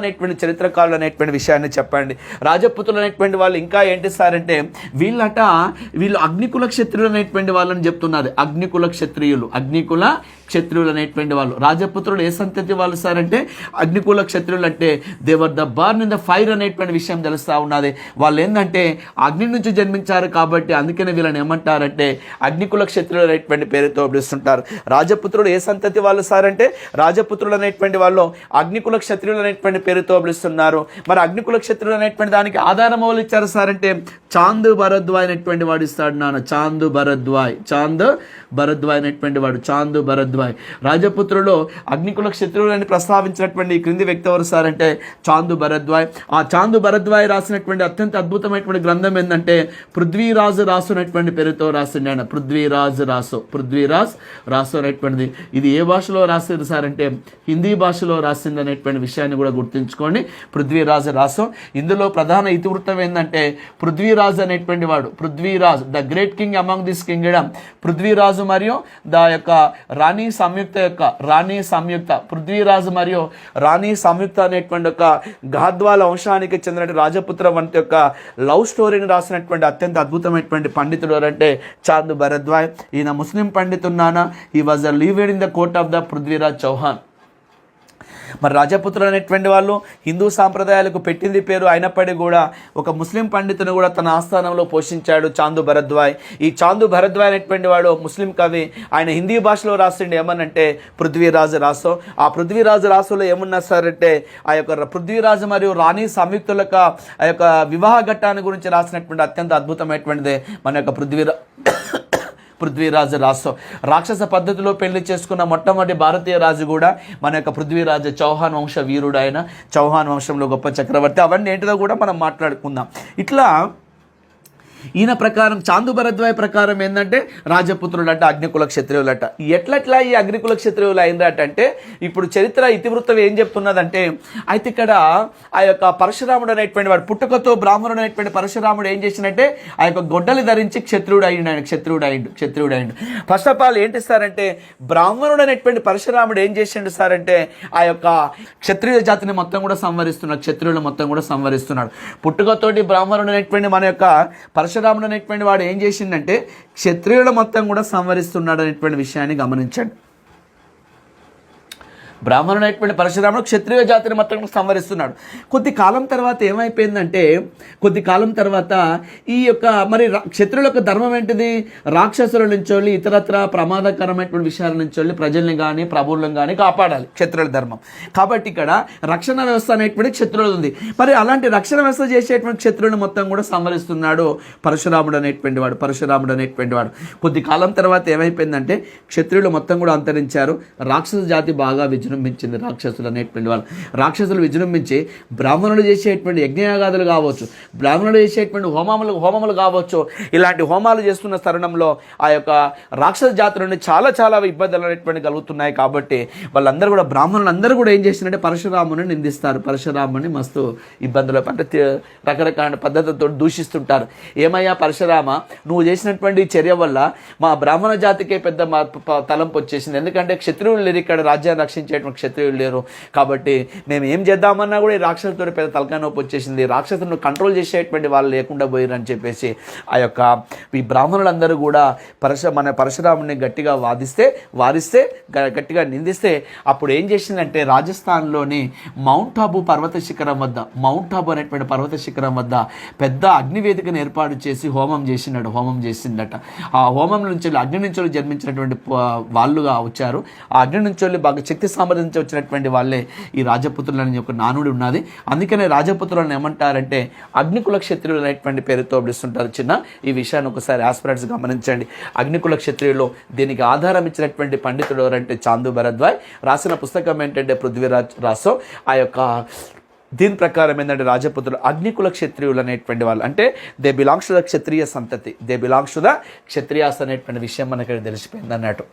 అనేటువంటి చరిత్రకారులు అనేటువంటి విషయాన్ని చెప్పండి. రాజపుతులు అనేటువంటి వాళ్ళు ఇంకా ఏంటి సార్ అంటే వీళ్ళట వీళ్ళు అగ్నికుల క్షత్రియులు అనేటువంటి వాళ్ళని చెప్తున్నారు. అగ్నికుల క్షత్రియులు అగ్నికుల క్షత్రియులు అనేటువంటి వాళ్ళు. రాజపుత్రులు ఏ సంతతి వాళ్ళు సార్ అంటే అగ్నికుల క్షత్రియులు అంటే they were the burn in the fire అనేటువంటి విషయం తెలుస్తూ ఉన్నది. వాళ్ళు ఏంటంటే అగ్ని నుంచి జన్మించారు కాబట్టి అందుకనే వీళ్ళని ఏమంటారంటే అగ్నికుల క్షత్రియులు అనేటువంటి పేరుతో పిలుస్తుంటారు. రాజపుత్రుడు ఏ సంతతి వాళ్ళు సార్ అంటే రాజపుత్రులు అనేటువంటి వాళ్ళు అగ్నికుల క్షత్రియులు అనేటువంటి పేరుతో పిలుస్తున్నారు. మరి అగ్నికుల క్షత్రులు అనేటువంటి దానికి ఆధారం ఎవరు ఇచ్చారు సార్ అంటే చాంద్ భరద్వాయ్ అనేటువంటి వాడు ఇస్తాడు నాన్న. చాందు భరద్వాయ్ చాందు భరద్వాయ్ అనేటువంటి వాడు. చాంద్ భరద్వాయ్ రాజపుత్రులో అగ్నికుల క్షత్రువులని ప్రస్తావించినటువంటి ఈ క్రింది వ్యక్తి ఎవరు సార్ అంటే చాందు భరద్వాయ్ ఆ చాందు భరద్వాయ్ రాసినటువంటి అత్యంత అద్భుతమైనటువంటి గ్రంథం ఏంటంటే పృథ్వీరాజు రాసు అనేటువంటి పేరుతో రాసింది ఆయన. పృథ్వీరాజు రాసు. పృథ్వీరాజ్ రాసు అనేటువంటిది. ఇది ఏ భాషలో రాసింది సార్ అంటే హిందీ భాషలో రాసింది అనేటువంటి విషయాన్ని కూడా గుర్తుంచుకోండి. పృథ్వీరాజు రాసు. ఇందులో ప్రధాన ఇతివృత్తం ఏంటంటే పృథ్వీరాజు అనేటువంటి వాడు Prithviraj the great king among this kingdom. Prithviraj మరియు ద యొక్క రాణి సంయుక్త యొక్క రాణి సంయుక్త పృథ్వీరాజు మరియు రాణి సంయుక్త అనేటువంటి ఒక గాద్వాల వంశానికి చెందిన రాజపుత్ర వంటి యొక్క లవ్ స్టోరీని రాసినటువంటి అత్యంత అద్భుతమైనటువంటి పండితుడు ఎవరంటే చాంద్ భరద్వాయ్ ఈయన ముస్లిం పండితున్నానా ఈ was a lived in the court of the Prithviraj Chauhan. మరి రాజపుత్రులు అనేటువంటి వాళ్ళు హిందూ సాంప్రదాయాలకు పెట్టింది పేరు అయినప్పటికీ కూడా ఒక ముస్లిం పండితుని కూడా తన ఆస్థానంలో పోషించాడు చాందు భరద్వాయ్ ఈ చాందు భరద్వాయ్ అనేటువంటి వాడు ముస్లిం కవి. ఆయన హిందీ భాషలో రాసిండు ఏమనంటే పృథ్వీరాజు రాసో. ఆ పృథ్వీరాజు రాసులో ఏమున్నా సరంటే అంటే ఆ యొక్క పృథ్వీరాజు మరియు రాణి సంయుక్తుల ఆ యొక్క వివాహ ఘట్టాన్ని గురించి రాసినటువంటి అత్యంత అద్భుతమైనటువంటిది. మన యొక్క పృథ్వీరా పృథ్వీరాజు రాసో రాక్షస పద్ధతిలో పెళ్ళి చేసుకున్న మొట్టమొదటి భారతీయ రాజు కూడా మన యొక్క పృథ్వీరాజు చౌహాన్ వంశ వీరుడు ఆయన. చౌహాన్ వంశంలో గొప్ప చక్రవర్తి. అవన్నీ ఏంటిదో కూడా మనం మాట్లాడుకుందాం. ఇట్లా ఈయన ప్రకారం చాందు భరద్వాయ్ ప్రకారం ఏంటంటే రాజపుత్రులు అంటే అగ్నికుల క్షత్రియులట ఎట్లట్లా ఈ అగ్నికుల క్షత్రియులు అయిందట అంటే ఇప్పుడు చరిత్ర ఇతివృత్తం ఏం చెప్తున్నదంటే అయితే ఇక్కడ ఆ యొక్క పరశురాముడు అనేటువంటి వాడు పుట్టుకతో బ్రాహ్మణుడు అనేటువంటి పరశురాముడు ఏం చేసినట్టే ఆ యొక్క గొడ్డలు ధరించి క్షత్రుడు అయ్యిండు ఆయన క్షత్రుడు అయిండు క్షత్రుడు అయిండు ఫస్ట్ ఆఫ్ ఆల్ ఏంటి సార్ అంటే బ్రాహ్మణుడు అనేటువంటి పరశురాముడు ఏం చేసిండు సార్ అంటే ఆ యొక్క క్షత్రియ జాతిని మొత్తం కూడా సంవరిస్తున్నాడు క్షత్రియులు మొత్తం కూడా సంవరిస్తున్నాడు. పుట్టుకతోటి బ్రాహ్మణుడు అనేటువంటి మన యొక్క పరశురాముడు అనేటువంటి వాడు ఏం చేసిందంటే క్షత్రియుల మొత్తం కూడా సంవరిస్తున్నాడు అనేటువంటి విషయాన్ని గమనించండి. బ్రాహ్మణుడైనటువంటి పరశురాముడు క్షత్రియ జాతిని మొత్తం సంవరిస్తున్నాడు. కొద్ది కాలం తర్వాత ఏమైపోయిందంటే కొద్ది కాలం తర్వాత ఈ యొక్క మరి రా- క్షత్రుల యొక్క ధర్మం ఏంటిది? రాక్షసుల నుంచి ఇతరత్ర ప్రమాదకరమైనటువంటి విషయాల నుంచి ప్రజల్ని కానీ ప్రభువులను కానీ కాపాడాలి క్షత్రుల ధర్మం. కాబట్టి ఇక్కడ రక్షణ వ్యవస్థ అనేటువంటి క్షత్రులు ఉంది. మరి అలాంటి రక్షణ వ్యవస్థ చేసేటువంటి క్షత్రులను మొత్తం కూడా సంవరిస్తున్నాడు పరశురాముడు అనేటువంటి వాడు పరశురాముడు అనేటువంటి వాడు. కొద్ది కాలం తర్వాత ఏమైపోయిందంటే క్షత్రియులు మొత్తం కూడా అంతరించారు. రాక్షస జాతి బాగా విజృంభించింది రాక్షసులు అనేటువంటి వాళ్ళు. రాక్షసులు విజృంభించి బ్రాహ్మణులు చేసేటువంటి యజ్ఞయాగాదులు కావచ్చు బ్రాహ్మణులు చేసేటువంటి హోమములు హోమములు కావచ్చు ఇలాంటి హోమాలు చేస్తున్న తరుణంలో ఆ యొక్క రాక్షస జాతుల నుండి చాలా చాలా ఇబ్బందులు అనేటువంటి కలుగుతున్నాయి కాబట్టి వాళ్ళందరూ కూడా బ్రాహ్మణులు అందరూ కూడా ఏం చేస్తున్నారంటే పరశురాముని నిందిస్తారు. పరశురాముని మస్తు ఇబ్బందులు అంటే రకరకాల పద్ధతులతో దూషిస్తుంటారు. ఏమయ్యా పరశురామ నువ్వు చేసినటువంటి చర్య వల్ల మా బ్రాహ్మణ జాతికే పెద్ద మా తలంపు వచ్చేసింది. ఎందుకంటే క్షత్రియులు లేరు ఇక్కడ రాజ్యాన్ని ఉండేటువంటి క్షత్రియులు లేరు. కాబట్టి మేము ఏం చేద్దామన్నా కూడా ఈ రాక్షసులతో పెద్ద తలకాయ నొప్పి వచ్చేసింది. రాక్షసులను కంట్రోల్ చేసేటువంటి వాళ్ళు లేకుండా పోయారని చెప్పేసి ఆ యొక్క ఈ బ్రాహ్మణులందరూ కూడా పరశ మన పరశురాముని గట్టిగా వాదిస్తే వారిస్తే గట్టిగా నిందిస్తే అప్పుడు ఏం చేసిందంటే రాజస్థాన్లోని మౌంట్ ఆబు పర్వత శిఖరం వద్ద మౌంట్ ఆబు అనేటువంటి పర్వత శిఖరం వద్ద పెద్ద అగ్నివేదికను ఏర్పాటు చేసి హోమం చేసినాడు హోమం చేసిందట. ఆ హోమం నుంచి అగ్ని నుంచి జన్మించినటువంటి వాళ్ళుగా వచ్చారు. ఆ అగ్ని నుంచి బాగా శక్తి సామర్థ్యం నుంచి వచ్చినటువంటి వాళ్ళే ఈ రాజపుత్రులు అనే ఒక నానుడి ఉన్నది. అందుకనే రాజపుత్రులను ఏమంటారంటే అగ్నికుల క్షత్రియులు అనేటువంటి పేరుతో పిలుస్తుంటారు చిన్న. ఈ విషయాన్ని ఒకసారి ఆస్పిరెంట్స్ గమనించండి. అగ్నికుల క్షత్రియులు దీనికి ఆధారం ఇచ్చినటువంటి పండితుడు ఎవరంటే చాందు భరద్వాయ్ రాసిన పుస్తకం ఏంటంటే పృథ్వీరాజ్ రాసో. ఆ యొక్క దీని ప్రకారం ఏంటంటే రాజపుత్రులు అగ్నికుల క్షత్రియులు అనేటువంటి వాళ్ళు. అంటే దే బిలాంగ్స్ టు ద క్షత్రియ సంతతి. They belongs to the Kshatriyas అనేటువంటి విషయం మనకి తెలిసిపోయింది అన్నట్టు.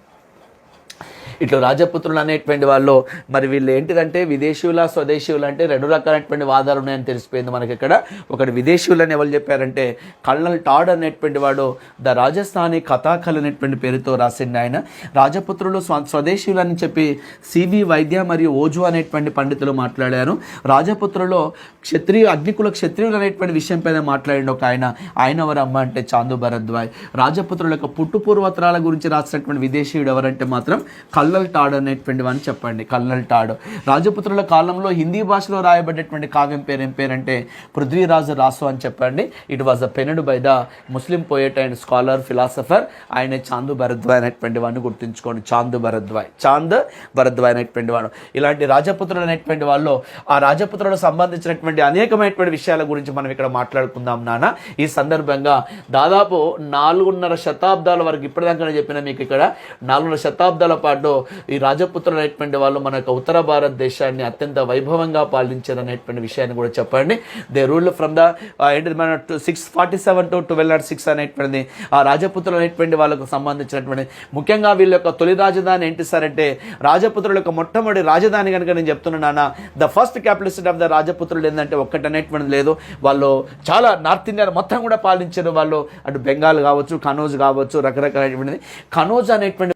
ఇట్లా రాజపుత్రులు అనేటువంటి వాళ్ళు మరి వీళ్ళు ఏంటిదంటే విదేశీయుల స్వదేశీయులు అంటే రెండు రకాలైనటువంటి వాదాలు ఉన్నాయని తెలిసిపోయింది మనకి ఇక్కడ. ఒకటి విదేశీయులని ఎవరు చెప్పారంటే కళ్ళల్ టాడ్ అనేటువంటి వాడు ద రాజస్థానీ కథాకళ అనేటువంటి పేరుతో రాసిండు ఆయన. రాజపుత్రులు స్వ స్వదేశీయులు అని చెప్పి సివి వైద్య మరియు ఓజు అనేటువంటి పండితులు మాట్లాడారు. రాజపుత్రులో క్షత్రియ అగ్నికుల క్షత్రియులు అనేటువంటి విషయం పైన మాట్లాడిన ఒక ఆయన. ఆయన ఎవరు అమ్మ అంటే చాందు భరద్వాయ్ రాజపుత్రుల యొక్క పుట్టు పూర్వత్రాల గురించి రాసినటువంటి విదేశీయుడు ఎవరంటే మాత్రం కల్లల్ టాడ్ అనేటువంటి అని చెప్పండి. కల్లల్ టాడ్. రాజపుత్రుల కాలంలో హిందీ భాషలో రాయబడేటువంటి కావ్యం పేరు ఏం పేరంటే పృథ్వీరాజు రాసు అని చెప్పండి. It was a penned by the Muslim poet and scholar philosopher ఆయన చాందు భరద్వాయ్ అనేటువంటి వాడిని గుర్తుంచుకోండి. చాందు భరద్వాయ్ చాంద్ భరద్వాయ్ అనేటువంటి వాడు ఇలాంటి రాజపుత్రులు అనేటువంటి వాళ్ళు ఆ రాజపుత్రులకు సంబంధించినటువంటి అనేకమైనటువంటి విషయాల గురించి మనం ఇక్కడ మాట్లాడుకుందాం నాన్న. ఈ సందర్భంగా దాదాపు నాలుగున్నర శతాబ్దాల వరకు ఇప్పటిదాకా చెప్పిన మీకు ఇక్కడ నాలుగున్నర శతాబ్దాల పాటు ఈ రాజపుత్రులు అనేటువంటి వాళ్ళు మన యొక్క ఉత్తర భారతదేశాన్ని అత్యంత వైభవంగా పాలించారు అనేటువంటి విషయాన్ని కూడా చెప్పండి. దే రూల్ ఫ్రమ్ ద ఏంటిది మన six forty seven to twelve nought six అనేటువంటిది ఆ రాజపుత్రులు అనేటువంటి వాళ్ళకు సంబంధించినటువంటి ముఖ్యంగా వీళ్ళ యొక్క తొలి రాజధాని ఏంటి సార్ అంటే రాజపుత్రుల యొక్క మొట్టమొదటి రాజధాని కనుక నేను చెప్తున్నాను the first capitalist of the రాజపుత్రులు ఏంటంటే ఒక్కటి అనేటువంటిది లేదు. వాళ్ళు చాలా నార్త్ ఇండియా మొత్తం కూడా పాలించారు వాళ్ళు. అటు బెంగాల్ కావచ్చు కనోజ్ కావచ్చు రకరకాలైనటువంటిది. కనోజ్ అనేటువంటి